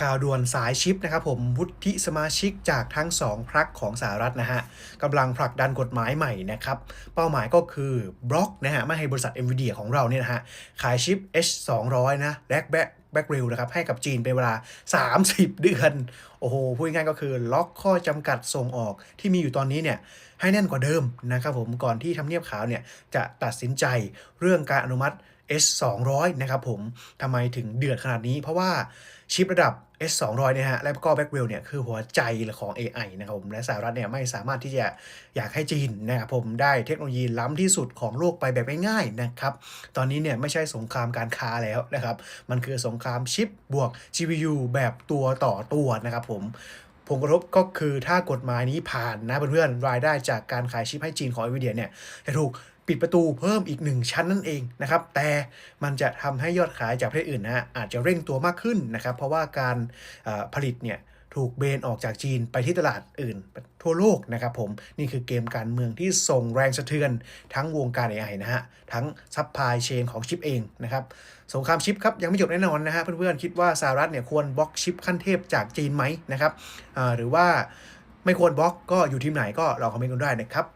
ข่าวด่วนสายชิปนะครับผมวุฒิสมาชิกจากทั้งสองพรรคของสหรัฐนะฮะกำลังผลักดันกฎหมายใหม่นะครับ เป้าหมายก็คือบล็อกนะฮะไม่ให้บริษัท NVIDIA ของเราเนี่ยนะฮะขายชิป H200 นะแบ็กแบ็กแบ็กเรลนะครับให้กับจีนเป็นเวลา 30 เดือน โอ้โห พูดง่ายก็คือ ล็อกข้อจำกัดส่งออกที่มีอยู่ตอนนี้เนี่ยให้แน่นกว่าเดิมนะครับผมก่อนที่ทำเนียบขาวเนี่ยจะตัดสินใจเรื่องการอนุมัติ S200 นะครับผมทำไมถึงเดือดขนาดนี้ เพราะว่าชิประดับ S200 เนี่ยฮะและก็แบ็กเวลเนี่ยคือหัวใจของ AI นะครับผมและสหรัฐเนี่ยไม่สามารถที่จะอยากให้จีนนะครับผมได้เทคโนโลยีล้ำที่สุดของโลกไปแบบง่ายๆนะครับตอนนี้เนี่ยไม่ใช่สงครามการค้าแล้วนะครับมันคือสงครามชิปบวก GPU แบบตัวต่อตัวนะครับผม ผลกระทบก็คือถ้ากฎหมายนี้ผ่านนะเพื่อนๆรายได้จากการขายชิปให้จีนของเอวิเดียเนี่ยจะถูกปิดประตูเพิ่มอีกหนึ่งชั้นนั่นเองนะครับ แต่มันจะทำให้ยอดขายจากประเทศอื่นนะฮะอาจจะเร่งตัวมากขึ้นนะครับ เพราะว่าการผลิตเนี่ย ถูกเบนออกจากจีนไปที่ตลาดอื่น ทั่วโลกนะครับผม นี่คือเกมการเมืองที่ส่งแรงสะเทือนทั้งวงการ AI นะฮะ ทั้งซัพพลายเชนของชิปเองนะครับ สงครามชิปครับ ยังไม่จบแน่นอนนะฮะ เพื่อนๆ คิดว่าสหรัฐเนี่ยควรบล็อกชิปขั้นเทพจากจีนไหมนะครับหรือว่าไม่ควรบล็อกก็อยู่ทีมไหนก็ลองคอมเมนต์กันได้นะครับ